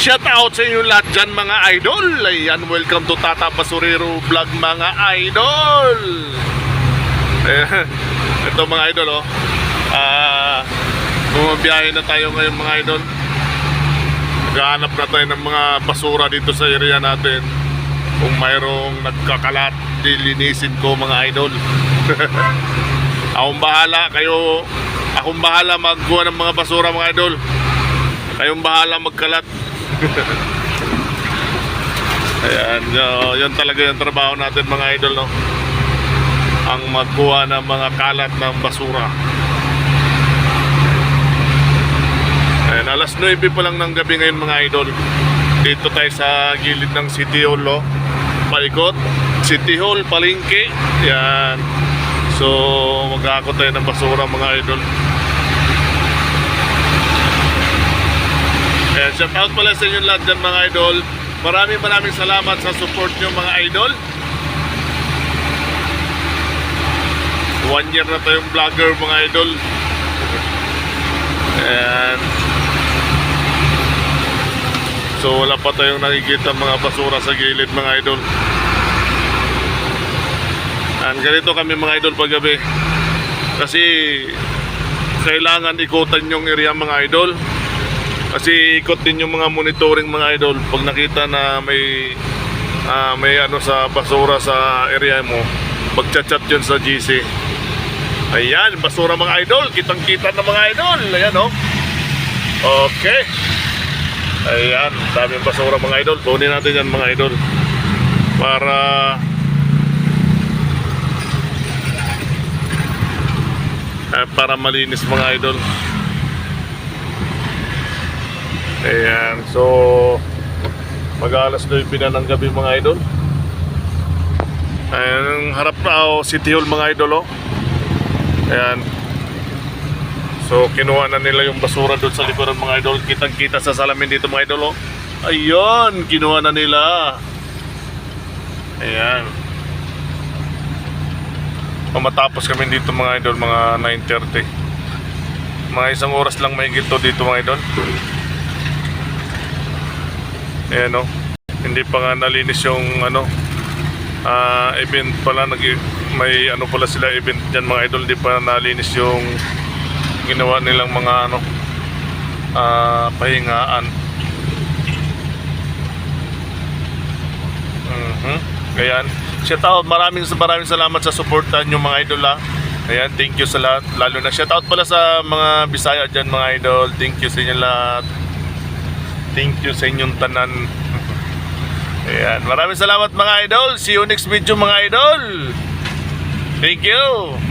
Shout out sa inyo lahat dyan mga idol. Ayan, welcome to Tata Basurero Vlog mga idol. Ayan, ito mga idol oh. Bumabiyahe na tayo ngayon mga idol. Naghahanap na tayo ng mga basura dito sa area natin. Kung mayroong nagkakalat, dilinisin ko mga idol. Akong bahala kayo. Akong bahala magkuha ng mga basura mga idol. Kayong bahala magkalat. Ayan, yo, yun talaga yung trabaho natin mga idol, no? Ang magkuha ng mga kalat ng basura. Ayan, alas 9 pa lang ng gabi ngayon mga idol. Dito tayo sa gilid ng City Hall, no? Paikot. City Hall, Palengke. Yan. So, mag-aakot tayo ng basura mga idol. Ayan, shout out pala sa inyo lahat dyan mga idol. Maraming maraming salamat sa support nyo mga idol. One year na tayong vlogger mga idol. Ayan. So wala pa tayong nakikita mga basura sa gilid mga idol. Ayan, ganito kami mga idol paggabi. Kasi kailangan ikutan yung area mga idol. Kasi ikot din yung mga monitoring mga idol pag nakita na may ah, may ano sa basura sa area mo, magchat-chat yun sa GC. Ayan, basura mga idol, kitang-kita na mga idol. Ayan oh. Okay. Ayan, daming basura mga idol. Kunin natin yan mga idol. Para eh, para malinis mga idol. Ayan, so mag-alas 9 na ng gabi mga idol. Ayan, harap na oh, City Hall mga idol oh. Ayan. So kinuha na nila yung basura doon sa likuran mga idol. Kitang kita sa salamin dito mga idol oh. Ayun, kinuha na nila. Ayan. O, matapos kami dito mga idol, mga 9.30. Mga isang oras lang may to dito mga idol. Ayan o. Hindi pa nga nalinis yung ano ah, event pala nag may ano pala sila event diyan mga idol di pa nalinis yung ginawa nilang mga ano ah, pahingaan. Mhm. Ayan. Shout out, maraming maraming salamat sa suporta nyo mga idol ha. Ayan, thank you sa lahat. Lalo na shout out pala sa mga Bisaya dyan mga idol. Thank you sa inyo lahat. Thank you sa inyong tanan. Ayan, maraming salamat mga idol. See you next video mga idol. Thank you.